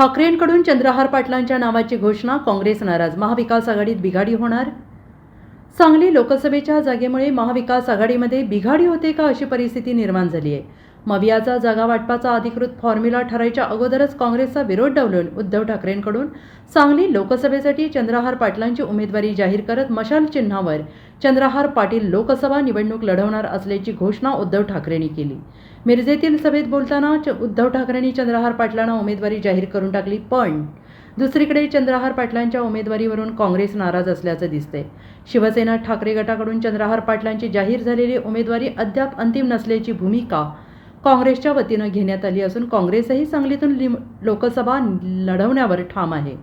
ठाकरेंकडून चंद्रहार पाटलांच्या नावाची घोषणा काँग्रेस नाराज. महाविकास आघाडीत बिघाडी होणार? सांगली लोकसभेच्या जागेमुळे महाविकास आघाडीमध्ये बिघाडी होते का अशी परिस्थिती निर्माण झाली आहे? मवियाचा जागा वाटपाचा अधिकृत फॉर्म्युला ठरायच्या अगोदरच काँग्रेसचा विरोध डवलून उद्धव ठाकरेंकडून सांगली लोकसभेसाठी चंद्रहार पाटलांची उमेदवारी जाहीर करत मशाल चिन्हावर चंद्रहार पाटील लोकसभा निवडणूक लढवणार असल्याची घोषणा उद्धव ठाकरेंनी केली. मिरजेतील सभेत बोलताना च- उद्धव ठाकरेंनी चंद्रहार पाटलांना उमेदवारी जाहीर करून टाकली पण दुसरीकडे चंद्रहार पाटलांच्या उमेदवारीवरून काँग्रेस नाराज असल्याचं दिसतंय. शिवसेना ठाकरे गटाकडून चंद्रहार पाटलांची जाहीर झालेली उमेदवारी अद्याप अंतिम नसल्याची भूमिका काँग्रेसच्या वतीनं घेण्यात आली असून काँग्रेसही सांगलीतून लिम- लोकसभा लढवण्यावर ठाम आहे.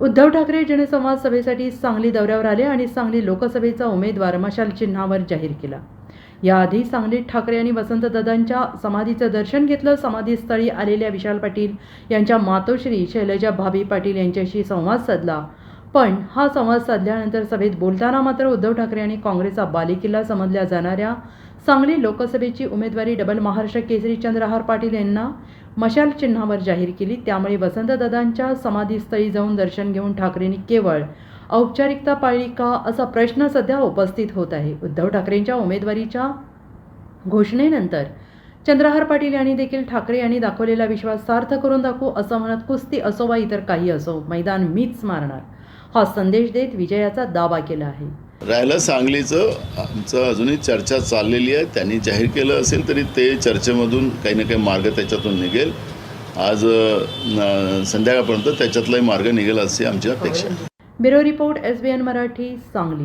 उद्धव ठाकरे जनसंवाद सभेसाठी सांगली दौऱ्यावर आले आणि सांगली लोकसभेचा उमेदवार मशाल चिन्हावर जाहीर केला. याआधी सांगलीत ठाकरे आणि वसंतदादांच्या समाधीचं दर्शन घेतलं. समाधीस्थळी आलेल्या विशाल पाटील यांच्या मातोश्री शैलजा भाभी पाटील यांच्याशी संवाद साधला. पण हा संवाद साधल्यानंतर सभेत बोलताना मात्र उद्धव ठाकरे आणि काँग्रेसचा बालेकिल्ला समजल्या जाणाऱ्या सांगली लोकसभेची उमेदवारी डबल महाराष्ट्र केसरी चंद्रहार पाटील यांना मशाल चिन्हावर जाहीर केली. त्यामुळे वसंतदादांच्या समाधीस्थळी जाऊन दर्शन घेऊन ठाकरेंनी केवळ औपचारिकता पाळली का असा प्रश्न सध्या उपस्थित होत आहे. उद्धव ठाकरेंच्या उमेदवारीच्या घोषणेनंतर चंद्रहार पाटील यांनी देखील ठाकरे यांनी दाखवलेला विश्वास सार्थ करून दाखवू असं म्हणत कुस्ती असो वा इतर काही असो मैदान मीच मारणार. हा संदेश देत विजयाचा दावा केला आहे. राहिलं सांगलीचं आमचं अजूनही चर्चा चाललेली आहे. त्यांनी जाहीर केलं असेल तरी ते चर्चेमधून काही ना काही मार्ग त्याच्यातून निघेल. आज संध्याकाळपर्यंत त्याच्यातलाही मार्ग निघेल अशी आमची अपेक्षा bureau report S B N Marathi Sangli.